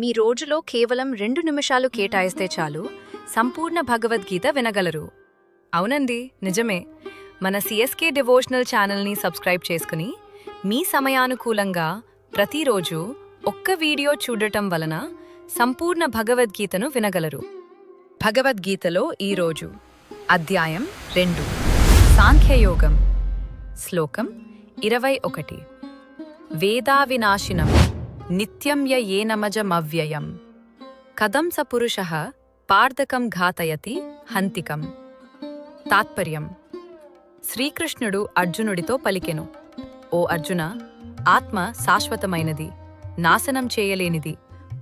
మీ రోజులో కేవలం రెండు నిమిషాలు కేటాయిస్తే చాలు. సంపూర్ణ భగవద్గీత వినగలరు. అవునండి నిజమే. మన సిఎస్కే డివోషనల్ ఛానల్ని సబ్స్క్రైబ్ చేసుకుని మీ సమయానుకూలంగా ప్రతిరోజు ఒక్క వీడియో చూడటం వలన సంపూర్ణ భగవద్గీతను వినగలరు. భగవద్గీతలో ఈరోజు అధ్యాయం రెండు. సాంఖ్యయోగం. శ్లోకం ఇరవై ఒకటి. వేదావినాశినం. నిత్యం య ఏనమజమవ్యయం కథం స పురుష పార్థకం ఘాతయతి హంతికం తాత్పర్యం శ్రీకృష్ణుడు అర్జునుడితో పలికెను ఓ అర్జున ఆత్మ శాశ్వతమైనది నాశనం చేయలేనిది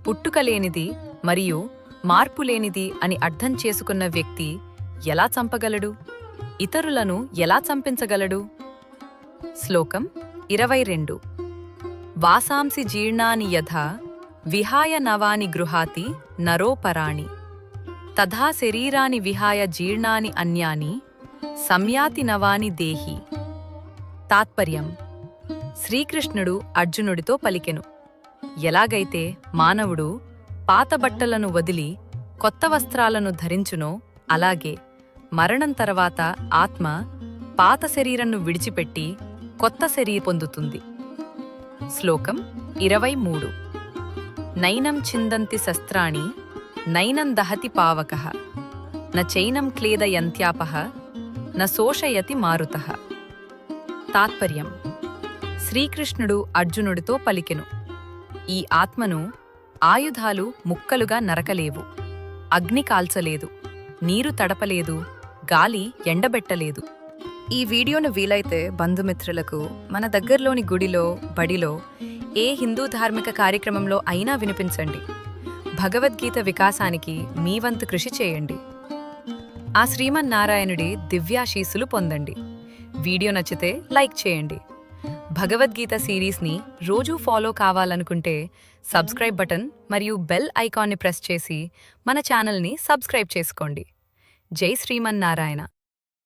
పుట్టుకలేనిది మరియు మార్పులేనిది అని అర్థం చేసుకున్న వ్యక్తి ఎలా చంపగలడు? ఇతరులను ఎలా చంపించగలడు? శ్లోకం ఇరవై రెండు. వాసాంసి జీర్ణాని యథా విహాయ నవాని గృహాతి నరోపరాణి. తథా శరీరాని విహాయ జీర్ణాని అన్యాని సంయాతి నవాని దేహి. తాత్పర్యం. శ్రీకృష్ణుడు అర్జునుడితో పలికెను. ఎలాగైతే మానవుడు పాత బట్టలను వదిలి కొత్త వస్త్రాలను ధరించునో అలాగే మరణం తర్వాత ఆత్మ పాత శరీరంను విడిచిపెట్టి కొత్త శరీరం పొందుతుంది. శ్లోకం ఇరవై మూడు నైనం చిందంతి శస్త్రాణి నైనం దహతి పావక. న చైనం క్లేదయంత్యాప న శోషయతి మారుత. తాత్పర్యం. శ్రీకృష్ణుడు అర్జునుడితో పలికెను. ఈ ఆత్మను ఆయుధాలు ముక్కలుగా నరకలేవు. అగ్ని కాల్చలేదు. నీరు తడపలేదు. గాలి ఎండబెట్టలేదు. ఈ వీడియోను వీలైతే బంధుమిత్రులకు మన దగ్గరలోని గుడిలో బడిలో ఏ హిందూ ధార్మిక కార్యక్రమంలో అయినా వినిపించండి. భగవద్గీత వికాసానికి మీ వంతు కృషి చేయండి. ఆ శ్రీమన్నారాయణుడి దివ్యాశీసులు పొందండి. వీడియో నచ్చితే లైక్ చేయండి. భగవద్గీత సిరీస్ని రోజూ ఫాలో కావాలనుకుంటే సబ్స్క్రైబ్ బటన్ మరియు బెల్ ఐకాన్ని ప్రెస్ చేసి మన ఛానల్ని సబ్స్క్రైబ్ చేసుకోండి. జై శ్రీమన్నారాయణ.